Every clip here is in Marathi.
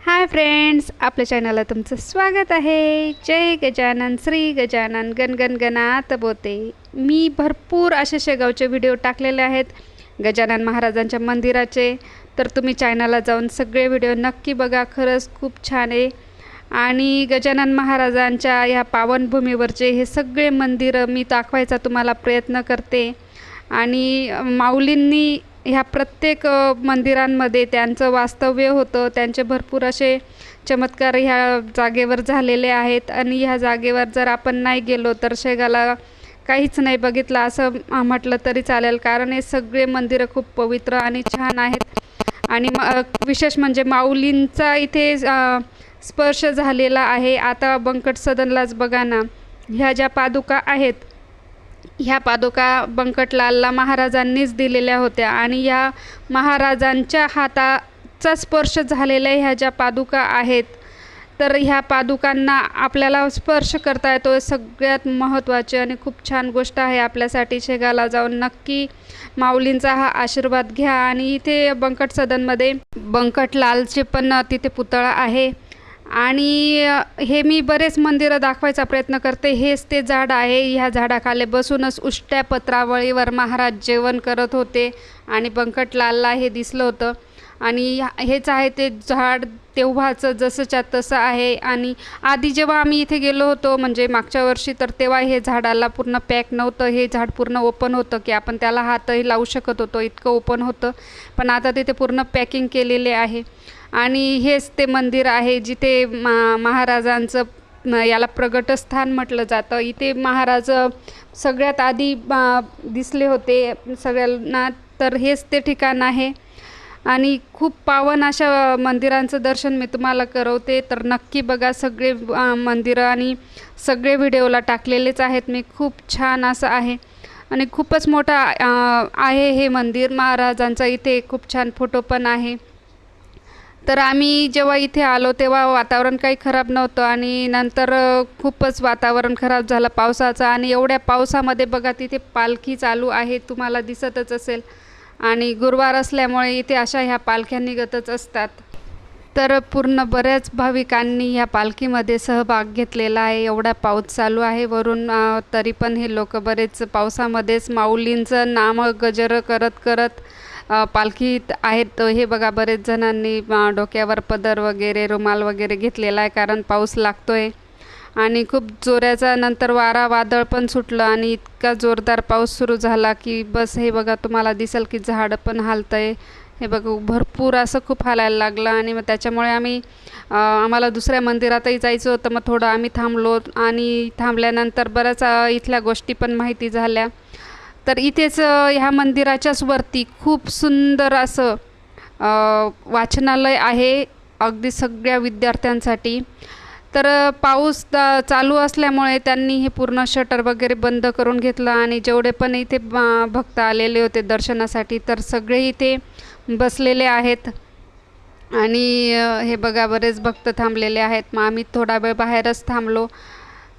हाय फ्रेंड्स आपल्या चॅनलला तुमचं स्वागत आहे. जय गजानन श्री गजानन गण गणात बोते मी भरपूर असे शेगावचे व्हिडिओ टाकलेले आहेत. गजानन महाराजांच्या मंदिराचे. तर तुम्ही चॅनलला जाऊन सगळे व्हिडिओ नक्की बघा. खरंच खूप छान आहे. आणि गजानन महाराजांच्या ह्या पावनभूमीवरचे हे सगळे मंदिरं मी दाखवायचा तुम्हाला प्रयत्न करते. आणि माऊलींनी ह्या प्रत्येक मंदिरांमध्ये त्यांचं वास्तव्य होतं. त्यांचे भरपूर असे चमत्कार ह्या जागेवर झालेले आहेत. आणि ह्या जागेवर जर आपण नाही गेलो तर शेगाला काहीच नाही बघितलं असं म्हटलं तरी चालेल. कारण हे सगळे मंदिरं खूप पवित्र आणि छान आहेत. आणि म विशेष म्हणजे माऊलींचा इथे स्पर्श झालेला आहे. आता बंकट सदनलाच बघा ना. ह्या ज्या पादुका आहेत ह्या पादुका बंकटलालला महाराजांनीच दिलेल्या होत्या आणि या महाराजांच्या हाताचा स्पर्श झालेल्या ह्या ज्या पादुका आहेत तर ह्या पादुकांना आपल्याला स्पर्श करता येतो हे सगळ्यात महत्त्वाची आणि खूप छान गोष्ट आहे आपल्यासाठी. शेगाला जाऊन नक्की माऊलींचा हा आशीर्वाद घ्या आणि इथे बंकट सदनमध्ये बंकटलालचे पण तिथे पुतळा आहे. आणि हे मी बरेच मंदिरं दाखवायचा प्रयत्न करते. हेच ते झाड आहे. ह्या झाडाखाली बसूनच उष्ट्या पत्रावळीवर महाराज जेवण करत होते आणि बंकटलालला हे दिसलं होतं. आणि हेच आहे ते झाड तेव्हाचं जसंच्या तसं आहे. आणि आधी जेव्हा आम्ही इथे गेलो होतो म्हणजे मागच्या वर्षी तर तेव्हा हे झाडाला पूर्ण पॅक नव्हतं. हे झाड पूर्ण ओपन होतं की आपण त्याला हातही लावू शकत होतो. इतकं ओपन होतं. पण आता तिथे पूर्ण पॅकिंग केलेले आहे. आणि हेच ते मंदिर आहे जिथे मा महाराजांचं याला प्रगटस्थान म्हटलं जातं. इथे महाराज सगळ्यात आधी दिसले होते सगळ्यांना तर हेच ते ठिकाण आहे. आणि खूप पावन अशा मंदिरांचं दर्शन मी तुम्हाला करवते. तर नक्की बघा सगळे मंदिरं आणि सगळे व्हिडिओला टाकलेलेच आहेत. मी खूप छान असं आहे. आणि खूपच मोठा आहे हे मंदिर. महाराजांचा इथे खूप छान फोटो पण आहे. तर आम्ही जेव्हा इथे आलो तेव्हा वातावरण काही खराब नव्हतं आणि नंतर खूपच वातावरण खराब झालं पावसाचं आणि एवढ्या पावसामध्ये बघा तिथे पालखी चालू आहे तुम्हाला दिसतच असेल. आणि गुरुवार असल्यामुळे इथे अशा ह्या पालख्या निघतच असतात. तर पूर्ण बऱ्याच भाविकांनी ह्या पालखीमध्ये सहभाग घेतलेला आहे. एवढा पाऊस चालू आहे. वरून तरी पण हे लोक बरेच पावसामध्येच माऊलींचं नाम गजर करत करत पालखीत आहेत. हे बघा बरेच जणांनी डोक्यावर पदर वगैरे रुमाल वगैरे घेतलेला आहे कारण पाऊस लागतो आहे आणि खूप जोराचा नंतर वारा वादळ पण सुटलं आणि इतका जोरदार पाऊस सुरू झाला की बस हे बघा तुम्हाला दिसेल की झाडं पण हालतंय. हे बघा भरपूर असं खूप हालायला लागलं आणि मग त्याच्यामुळे आम्ही आम्हाला दुसऱ्या मंदिरातही जायचं होतं. मग थोडं आम्ही थांबलो आणि थांबल्यानंतर बऱ्याच इथल्या गोष्टी पण माहिती झाल्या. तर इथेच ह्या मंदिराच्याच वरती खूप सुंदर असं वाचनालय आहे अगदी सगळ्या विद्यार्थ्यांसाठी. तर पाऊस चालू असल्यामुळे त्यांनी हे पूर्ण शटर वगैरे बंद करून घेतलं आणि जेवढे पण इथे भक्त आलेले होते दर्शनासाठी तर सगळे इथे बसलेले आहेत. आणि हे बघा बरेच भक्त थांबलेले आहेत. मग आम्ही थोडा वेळ बाहेरच थांबलो.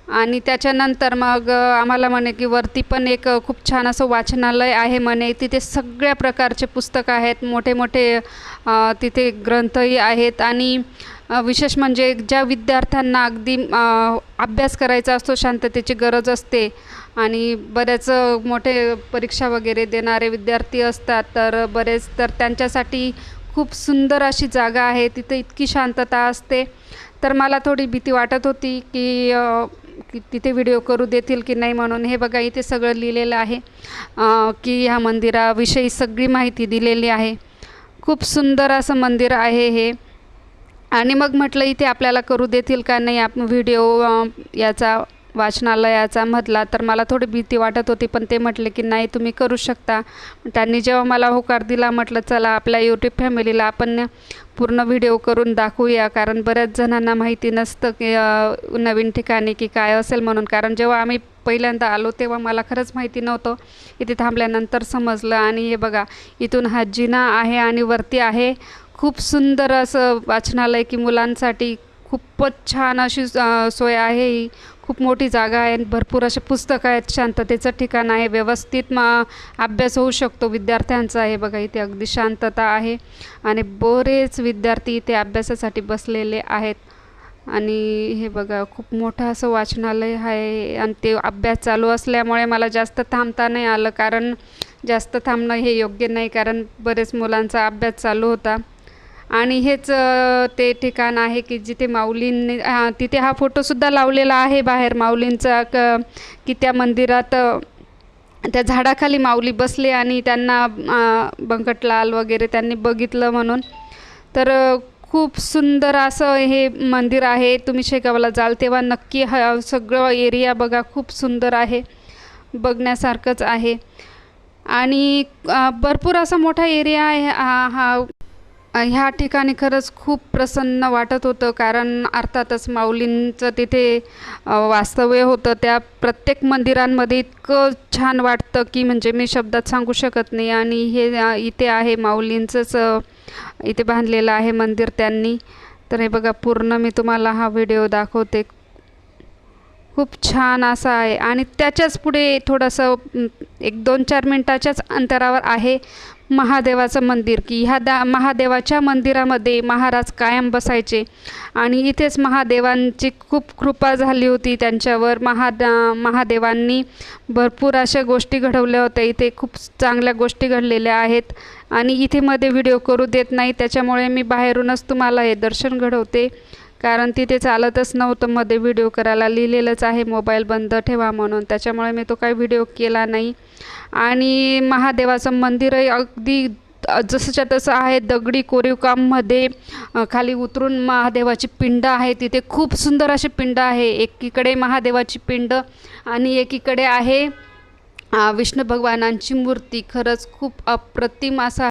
आणि त्याच्यानंतर मग आम्हाला म्हणे की वरती पण एक खूप छान असं वाचनालय आहे म्हणे. तिथे सगळ्या प्रकारचे पुस्तकं आहेत मोठे मोठे तिथे ग्रंथही आहेत. आणि विशेष म्हणजे ज्या विद्यार्थ्यांना अगदी अभ्यास करायचा असतो शांततेची गरज असते आणि बरेच मोठे परीक्षा वगैरे देणारे विद्यार्थी असतात तर बरेच तर त्यांच्यासाठी खूप सुंदर अशी जागा आहे. तिथे इतकी शांतता असते. तर मला थोडी भीती वाटत होती की की तिथे व्हिडिओ करू देतील की नाही म्हणून हे बघा इथे सगळं लिहिलेलं आहे. की ह्या मंदिराविषयी सगळी माहिती दिलेली आहे. खूप सुंदर असं मंदिर आहे हे. आणि मग म्हटलं इथे आपल्याला करू देतील का नाही आप व्हिडिओ याचा वाचनालयाचा म्हटला तर मला थोडी भीती वाटत होती पण ते म्हटले की नाही तुम्ही करू शकता. त्यांनी जेव्हा मला होकार दिला म्हटलं चला आपल्या यूट्यूब फॅमिलीला आपण पूर्ण व्हिडिओ करून दाखवूया कारण बऱ्याच जणांना माहिती नसतं की नवीन ठिकाणी की काय असेल म्हणून. कारण जेव्हा आम्ही पहिल्यांदा आलो तेव्हा मला खरंच माहिती नव्हतं इथे थांबल्यानंतर समजलं. आणि हे बघा इथून हा जिना आहे आणि वरती आहे. खूप सुंदर असं वाचनालय की मुलांसाठी खूपच छान अशी सोय आहे ही. खूप मोठी जागा आहे आणि भरपूर असे पुस्तकं आहेत. शांततेचं ठिकाण आहे. व्यवस्थित मा अभ्यास होऊ शकतो. विद्यार्थ्यांचा आहे बघा इथे अगदी शांतता आहे. आणि बरेच विद्यार्थी इथे अभ्यासासाठी बसलेले आहेत. आणि हे बघा खूप मोठं असं वाचनालय आहे आणि ते अभ्यास चालू असल्यामुळे मला जास्त थांबता नाही आलं. कारण जास्त थांबणं हे योग्य नाही. कारण बरेच मुलांचा अभ्यास चालू होता. आणि हेच ते ठिकाण आहे की जिथे माऊलींनी हा, तिथे हा फोटोसुद्धा लावलेला आहे बाहेर माऊलींचा क की त्या मंदिरात त्या झाडाखाली माऊली बसले आणि त्यांना बंकटलाल वगैरे त्यांनी बघितलं म्हणून. तर खूप सुंदर असं हे मंदिर आहे. तुम्ही शेगावला जाल तेव्हा नक्की हा सगळं एरिया बघा. खूप सुंदर आहे. बघण्यासारखंच आहे. आणि भरपूर असा मोठा एरिया आहे हा हा ह्या ठिकाणी खरंच खूप प्रसन्न वाटत होतं कारण अर्थातच माऊलींचं तिथे वास्तव्य होतं. त्या प्रत्येक मंदिरांमध्ये इतकं छान वाटतं की म्हणजे मी शब्दात सांगू शकत नाही. आणि हे इथे आहे माऊलींचंच इथे बांधलेलं आहे मंदिर त्यांनी. तर हे बघा पूर्ण मी तुम्हाला हा व्हिडिओ दाखवते. खूप छान असा आहे. आणि त्याच्याच पुढे थोडंसं एक दोन चार मिनटाच्याच अंतरावर आहे. महादेवाचं मंदिर की ह्या दा महादेवाच्या मंदिरामध्ये महाराज कायम बसायचे. आणि इथेच महादेवांची खूप कृपा झाली होती. त्यांच्यावर महाद महादेवांनी भरपूर अशा गोष्टी घडवल्या होत्या. इथे खूप चांगल्या गोष्टी घडलेल्या आहेत. आणि इथे मध्ये व्हिडिओ करू देत नाही. त्याच्यामुळे मी बाहेरूनच तुम्हाला हे दर्शन घडवते. कारण तिथे चालतच नव्हतं. मध्ये व्हिडिओ करायला लिहिलेलंच आहे. मोबाईल बंद ठेवा म्हणून. त्याच्यामुळे मी तो काही व्हिडिओ केला नाही. आणि महादेवाचं मंदिरही अगदी जसंच्या तसं आहे. दगडी कोरीवकाममध्ये खाली उतरून महादेवाची पिंड आहे. तिथे खूप सुंदर अशी पिंड आहे. एकीकडे महादेवाची पिंड आणि एकीकडे आहे विष्णू भगवानांची मूर्ती. खरंच खूप अप्रतिम असा